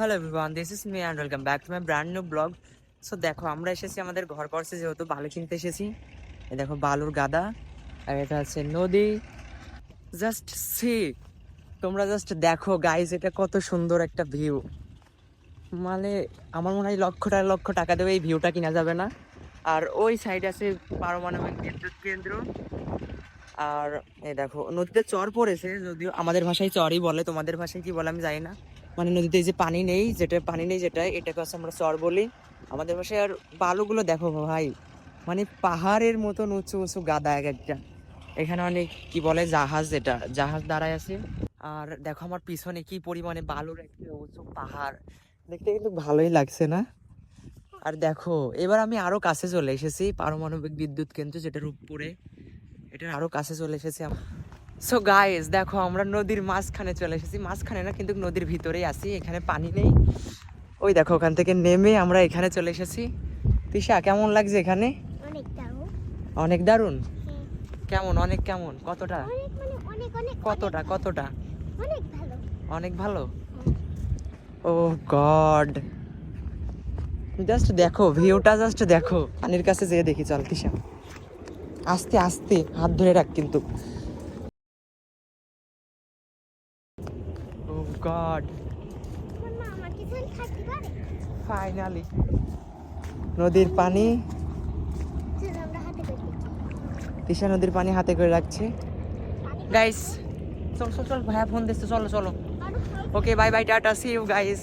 Hello everyone this is me and welcome back to my brand new vlog so দেখো, আমরা এসেছি আমাদের ঘর করছে যেহেতু বালু কিনতে এসেছি। এই দেখো, বালুর গাদা, আর এটা হচ্ছে নদী। জাস্ট সি তোমরা জাস্ট দেখো গাইজ এটা কত সুন্দর একটা ভিউ মানে আমার মনে হয় লক্ষ টাকা লক্ষ টাকা দেবে এই ভিউটা কিনা যাবে না। আর ওই সাইড আছে পারমাণবিক বিদ্যুৎ কেন্দ্র। আর এই দেখো, নদীতে চর পড়েছে, যদিও আমাদের ভাষায় চরই বলে, তোমাদের ভাষায় কি বলে আমি জানি না। মানে নদীতে যে পানি নেই, যেটা পানি নেই যেটা এটাকে হচ্ছে আমরা চর বলি। আমাদের ভাষায় আর বালুগুলো দেখো ভাই মানে পাহাড়ের মতন উঁচু উঁচু গাদা এক একটা। এখানে অনেক কি বলে, জাহাজ যেটা, জাহাজ দাঁড়ায় আছে। আর দেখো আমার পিছনে কি পরিমাণে বালুর একটা উঁচু পাহাড়। দেখতে কিন্তু ভালোই লাগছে না? আর দেখো, এবার আমি আরও কাছে চলে এসেছি, পারমাণবিক বিদ্যুৎ কেন্দ্র যেটার উপরে এটার আরও কাছে চলে এসেছি সো গাইস দেখো আমরা নদীর মাঝখানে চলে এসেছি। মাঝখানে না কিন্তু নদীর ভিতরেই আছি এখানে পানি নেই। ওই দেখো ওখান থেকে নেমে আমরা এখানে চলে এসেছি। তিশা কেমন লাগছে এখানে? অনেক দারুণ। কেমন অনেক কেমন? কতটা? মানে কতটা কতটা? অনেক ভালো। অনেক ভালো? ও গড। জাস্ট দেখো ভিউটা জাস্ট দেখো। পানির কাছে যেয়ে দেখি চল তিশা। আস্তে আস্তে হাত ধরে রাখ কিন্তু। ও গড ফাইনালি নদীর পানি। তিশা নদীর পানি হাতে করে রাখছে। গাইস চল চল চল, ভাইয়া ফোন দিচ্ছে, চলো চলো। Okay bye bye tata see you guys